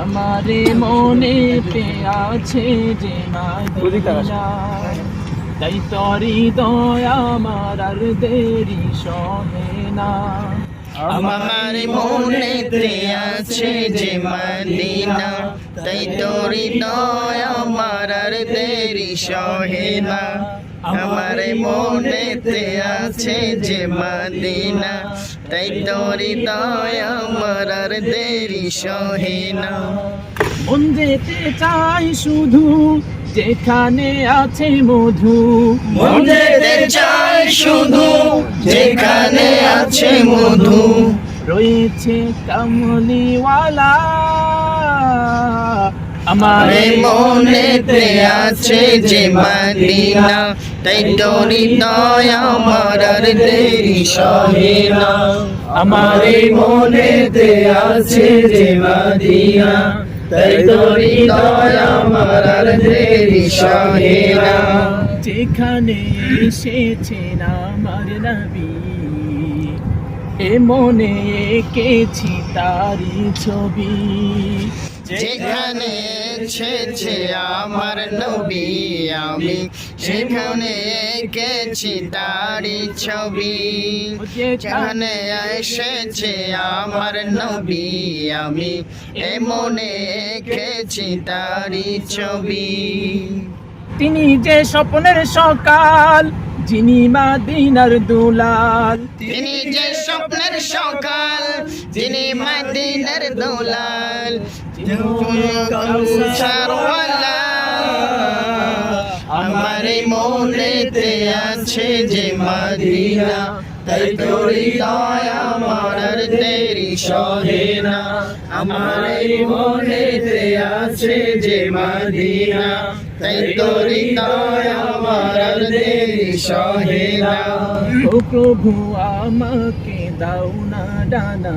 আমারে মনে পে আছে যে মাদিনা তাই তরি দয়া আমার আর দেরি সহে না। আমার মনেতে আছে যে মদিনা তাই তোরি দয় আমার আর দেরি সহে না। আমার মনেতে আছে যে মদিনা তাই তোরি দয় আমার আর দেরি সহে না। মন যেতে চাই শুধু যেখানে আছে মধু। মন যেতে চাই শুধু যেখানে আছে মধু। রয়েছে কামলিওয়ালা আমার মনেতে আছে যে মদিনা তাই তোরি দয়া আমার আর দেরি সহে না। আমার মনেতে আছে যে মদিনা তাই তোরি দয়া আমার আর দেরি সহে না। যেখানে এসেছেন আমার নবী এ মনে এঁকেছি তারি ছবি। যেখানে এসেছে আমার নবী আমি সেখানে এঁকেছি তারি ছবি। যেখানে এসেছে আমার নবী আমি এমনে এঁকেছি তারি ছবি। তিনি যে স্বপ্নের সকাল যিনি মাদিনার দুলাল। তিনি যে স্বপ্নের সকাল যিনি মদিনার দোলাল কৌশারওয়ালা আমার মনেতে আছে যে মদিনা। তাই তোরি দয়া আমার আর দেরি সহে না। আমার মনেতে আছে যে মদিনা। তাই তোরি দয়া আমার আর দেরি সহে না। ও প্রভু আমাকে দাও না ডানা।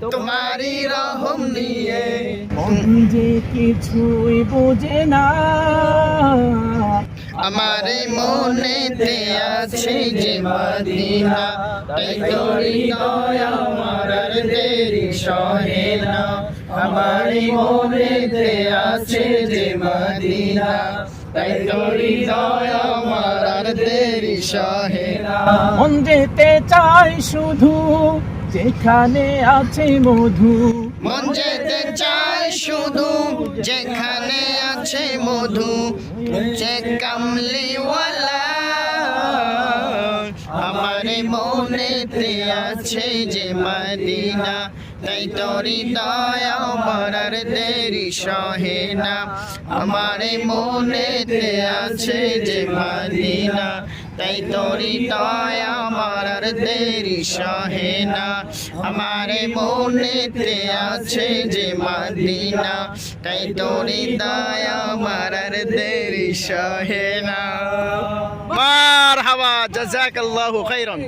তোমারি রহম নিয়ে। যে কিছুই বোঝে না। আমার মনেতে আছে যে মাদিনা। তাই তোরি দয়া দেরি সহে না। আমার মনেতে আছে যে মদিনা। তাই তোরি দয়া আমার আর দেরি সহে না। মন যেতে চাই শুধু যেখানে আছে মধু। মন যেতে চায় শুধু যেখানে আছে মধু। যে কামলিওয়ালা মনেতে আছে যে মদিনা, তাই তোরি দয়া আমার আর দেরি সহে না। আমার মনেতে আছে যে মদিনা, তাই তোরি দয়া আমার আর দেরি সহে না। আমার মনেতে আছে যে মদিনা, তাই তোরি দয়া আমার আর দেরি সহে না। মারহাবা জাযাকাল্লাহু খাইরান।